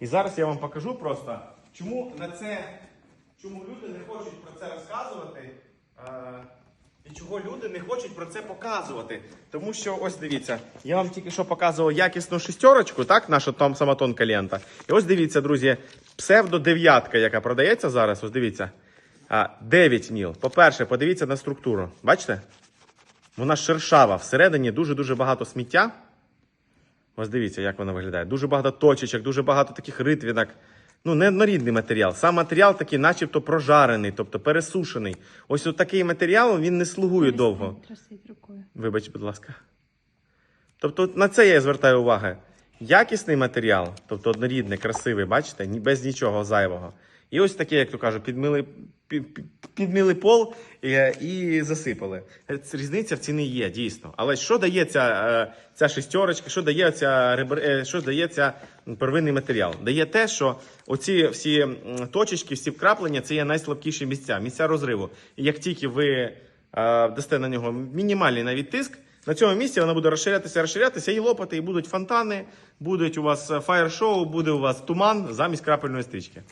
І зараз я вам покажу просто, чому на це, чому люди не хочуть про це розказувати. е, і чого люди не хочуть про це показувати? Тому що ось дивіться, я вам тільки що показував якісну шістерочку, так, наша там сама тонка лента. І ось дивіться, друзі, псевдо дев'ятка, яка продається зараз. Ось дивіться. А, 9 ніл. По-перше, подивіться на структуру. Бачите? Вона шершава. Всередині дуже-дуже багато сміття. Ось дивіться, як вона виглядає. Дуже багато точечок, дуже багато таких ритвінок. Ну, не однорідний матеріал. Сам матеріал такий, начебто прожарений, тобто пересушений. Ось от такий матеріал він не слугує довго. Рукою. Вибач, будь ласка. Тобто на це я звертаю увагу. Якісний матеріал, тобто однорідний, красивий, бачите, без нічого зайвого. І ось таке, як то кажуть, підмили, пі- пі- пол і, і засипали. Е, Різниця в ціні є, дійсно. Але що дає ця, е, ця шестерочка, що дає, ця, е, що дає ця первинний матеріал? Дає те, що оці всі точечки, всі вкраплення це є найслабкіші місця, місця розриву. І як тільки ви е, дасте на нього мінімальний навіть тиск, на цьому місці вона буде розширятися, розширятися і лопати, і будуть фонтани, будуть у вас е, фаєр-шоу, буде у вас туман замість крапельної стрічки.